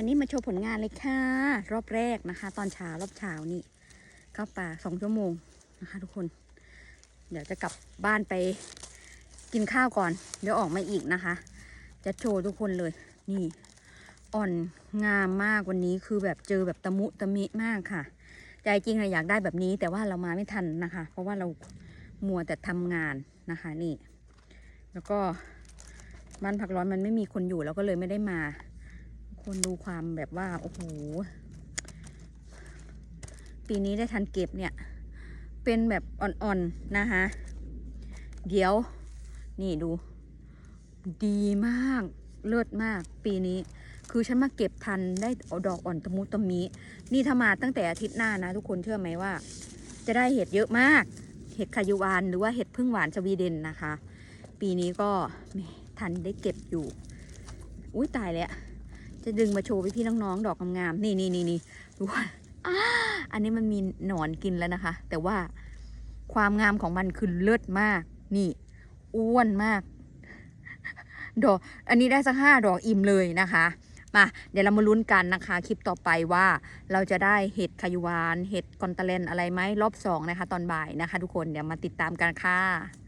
วันนี้มาโชว์ผลงานเลยค่ะ รอบแรกนะคะ ตอนเช้ารอบเช้านี่เข้าป่าสองชั่วโมงนะคะ ทุกคน เดี๋ยวจะกลับบ้านไปกินข้าวก่อน เดี๋ยวออกมาอีกนะคะ จะโชว์ทุกคนเลย นี่ อ่อนงามมากวันนี้คือแบบเจอแบบตะมุตะมิมากค่ะ ใจจริงเราอยากได้แบบนี้ แต่ว่าเรามาไม่ทันนะคะ เพราะว่าเรามัวแต่ทำงานนะคะ นี่ แล้วก็บ้านพักร้อนมันไม่มีคนอยู่เราก็เลยไม่ได้มา คนดูความแบบว่า โอ้โห ปีนี้ได้ทันเก็บเนี่ย เป็นแบบอ่อนๆนะคะ เดี๋ยว นี่ดู ดีมาก เลิศมาก ปีนี้ คือฉันมาเก็บทันได้เอดอกอ่อนตะมุตะมิ นี่ถ้ามาตั้งแต่อาทิตย์หน้านะ ทุกคนเชื่อไหมว่า จะได้เห็ดเยอะมาก เห็ดคายูวานหรือว่าเห็ดพึ่งหวานสวีเดนนะคะ ปีนี้ก็ทันได้เก็บอยู่ อุ้ยตายแล้ว จะดึงมาโชว์พี่ๆน้องๆดอกงามๆนี่นี่นี่นี่ดูว่าอันนี้มันมีหนอนกินแล้วนะคะ แต่ว่าความงามของมันคือเลิศมาก นี่อ้วนมาก ดอก อันนี้ได้สักห้าดอกอิ่มเลยนะคะ มาเดี๋ยวเรามาลุ้นกันนะคะ คลิปต่อไปว่าเราจะได้เห็ดคายวาน เห็ดกอนตะเลนอะไรไหมรอบสองนะคะ ตอนบ่ายนะคะ ทุกคนเดี๋ยวมาติดตามกันค่ะ